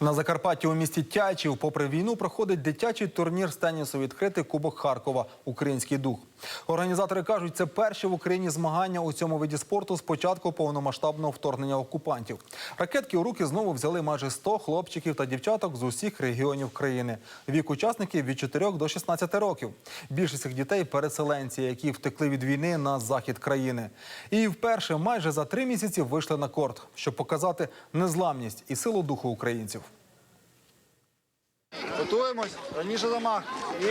На Закарпатті у місті Тячів, попри війну, проходить дитячий турнір з тенісу відкритий Кубок Харкова Український дух. Організатори кажуть, це перші в Україні змагання у цьому виді спорту з початку повномасштабного вторгнення окупантів. Ракетки у руки знову взяли майже 100 хлопчиків та дівчаток з усіх регіонів країни. Вік учасників від 4 до 16 років. Більшість цих дітей переселенці, які втекли від війни на захід країни. І вперше майже за три місяці вийшли на корт, щоб показати незламність і силу духу українців. Готуємось. Раніше замах. І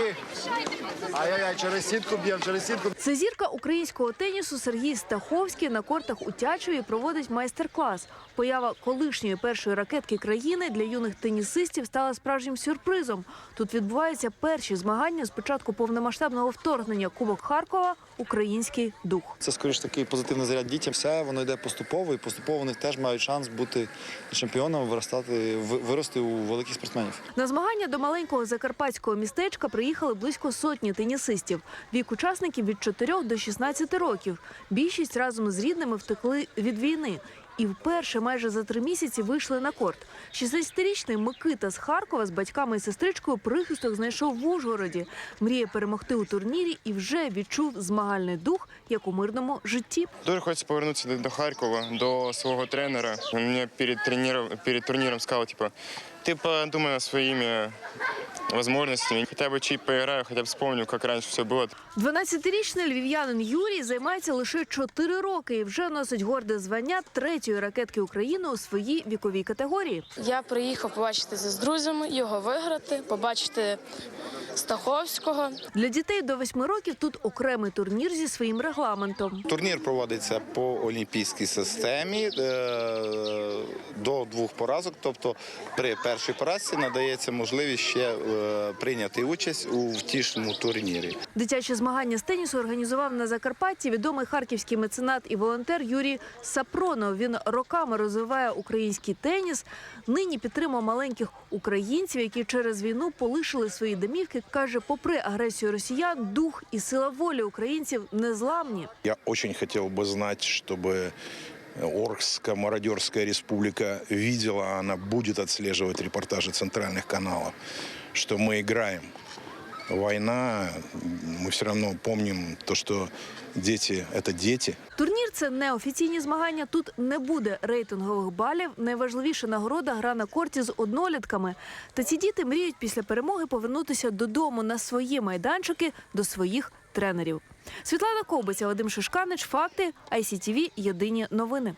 ай-яй-яй, через сітку б'ємо, через сітку. Це зірка українського тенісу Сергій Стаховський на кортах у Тячеві проводить майстер-клас. Поява колишньої першої ракетки країни для юних тенісистів стала справжнім сюрпризом. Тут відбуваються перші змагання з початку повномасштабного вторгнення Кубок Харкова Український дух. Це скоріш такий позитивний заряд дітям. Все воно йде поступово, і поступово вони теж мають шанс бути чемпіоном, виростати, вирости у великих спортсменів. На змагання до маленького закарпатського містечка приїхали близько сотні тенісистів. Вік учасників від 4 до 16 років. Більшість разом з рідними втекли від війни. І вперше майже за три місяці вийшли на корт. 16-річний Микита з Харкова з батьками і сестричкою прихисток знайшов в Ужгороді. Мріє перемогти у турнірі і вже відчув змагальний дух, як у мирному житті. Дуже хочеться повернутися до, Харкова, до свого тренера. Мені перед, перед турніром сказав, типу, ти подумай над своїми можливостями, хоча б чуть поіграю, хоча б вспомню, як раніше все було. 12-річний львів'янин Юрій займається лише 4 роки і вже носить горде звання третьої ракетки України у своїй віковій категорії. Я приїхав побачитися з друзями, його виграти, побачити Стаховського. Для дітей до 8 років тут окремий турнір зі своїм регламентом. Турнір проводиться по олімпійській системі е, до двох поразок. Тобто при першій поразці надається можливість ще прийняти участь у втішному турнірі. Дитячі змагання з тенісу організував на Закарпатті відомий харківський меценат і волонтер Юрій Сапронов. Він роками розвиває український теніс. Нині підтримує маленьких українців, які через війну полишили свої домівки. каже, попри агресію росіян, дух і сила волі українців незламні. Я очень хотел бы знать, чтобы Оргская мародерская республика видела, она будет отслеживать репортажи центральных каналов, что мы играем. Война, мы все равно помним то, что дети – это дети. Турнір це неофіційні змагання. Тут не буде рейтингових балів. Найважливіша нагорода гра на корті з однолітками. Та ці діти мріють після перемоги повернутися додому на свої майданчики до своїх тренерів. Світлана Ковбиця, Вадим Шишканич, факти ICTV, Єдині новини.